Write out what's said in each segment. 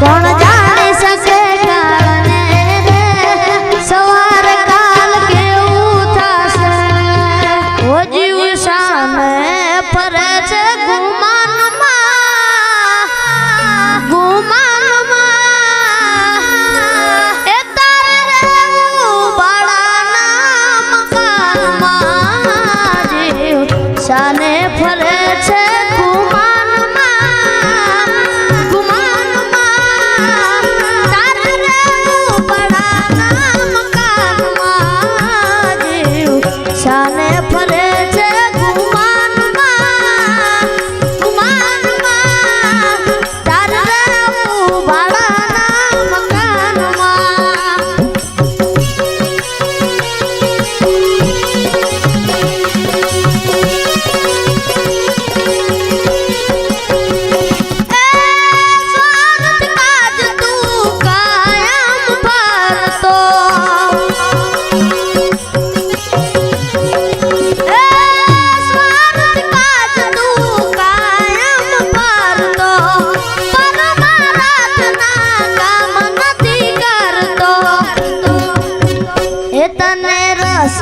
કોણ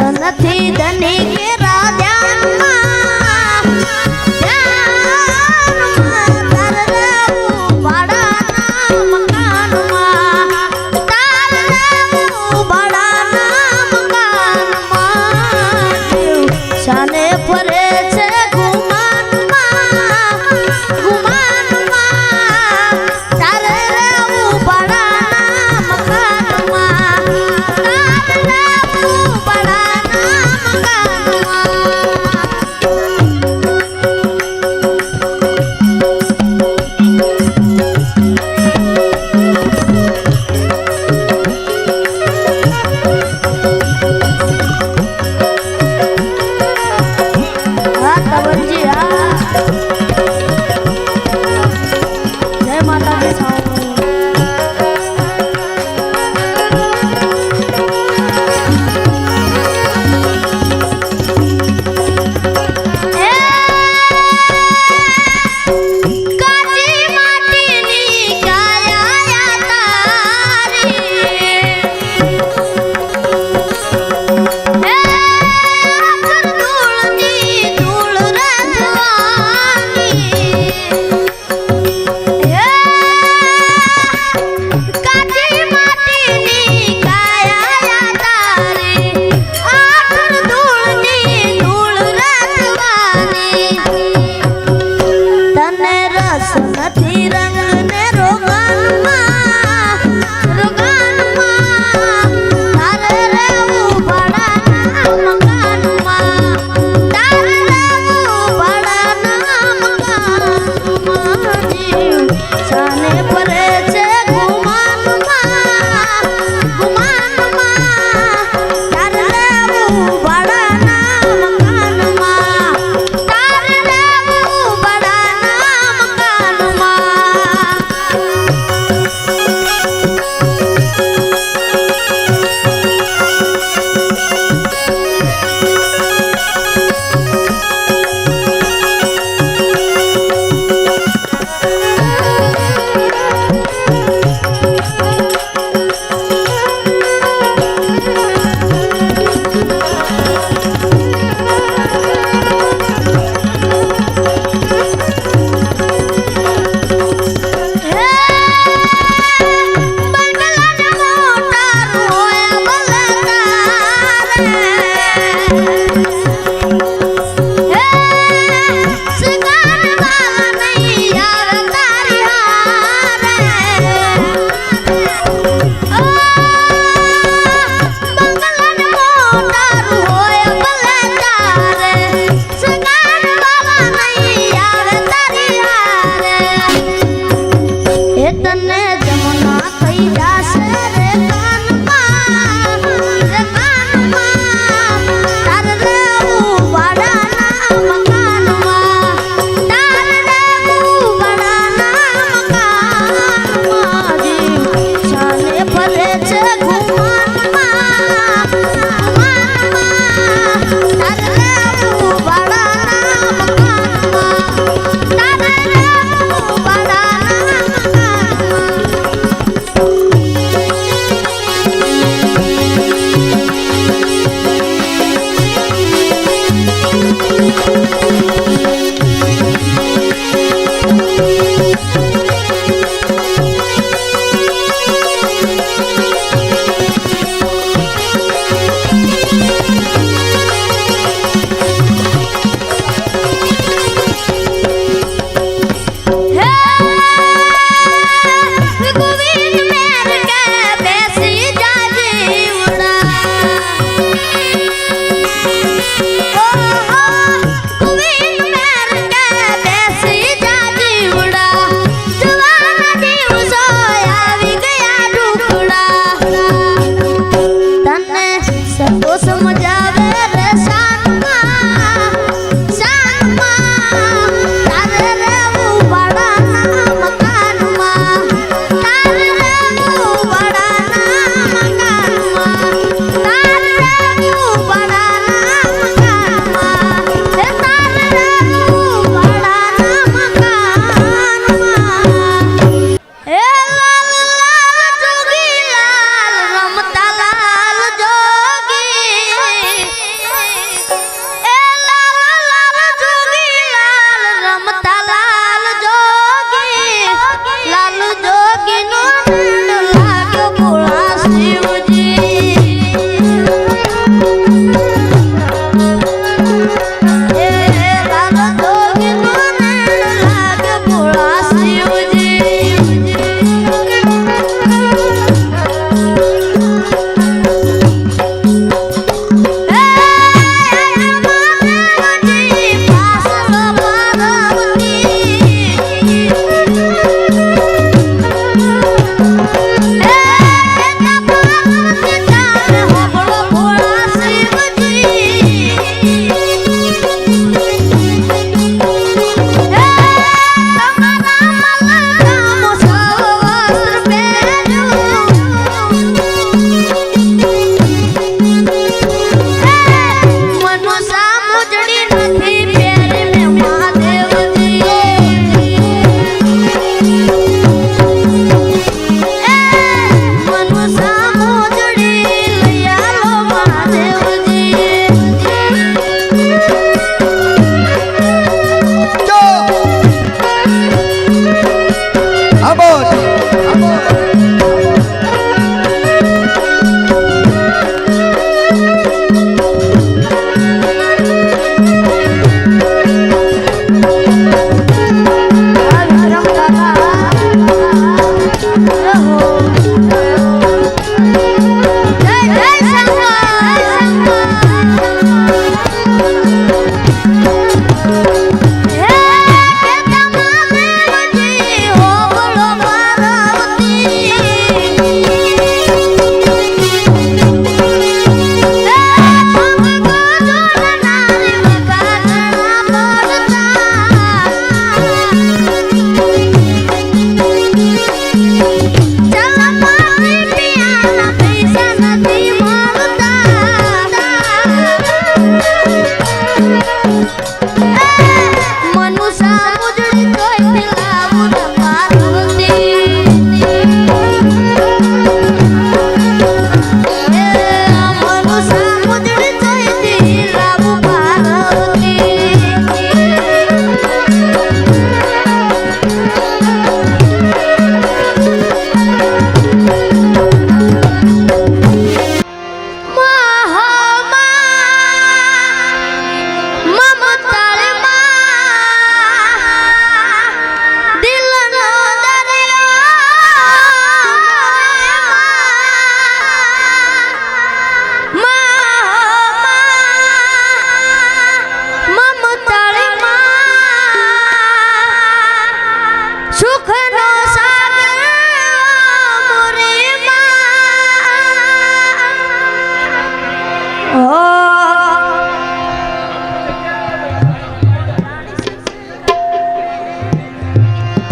નથી ધની કે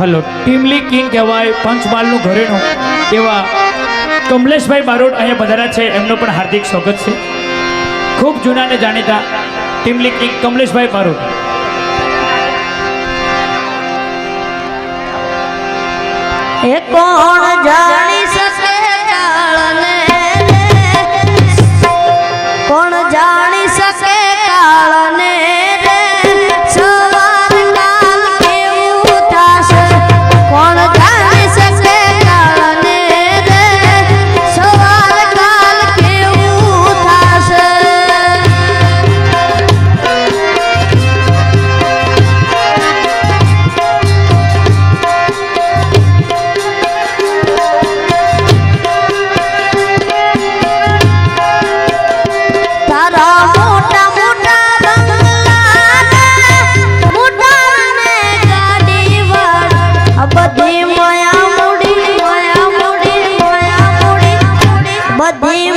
હલો ટીમલી કિંગ કહેવાય પંચમહાલનું ઘરેણું. એવા કમલેશભાઈ બારોટ અહીંયા પધાર્યા છે. એમનો પણ હાર્દિક સ્વાગત છે. ખૂબ જૂના ને જાણીતા ટીમલી કિંગ કમલેશભાઈ બારોટ. એ કોણ જા બધી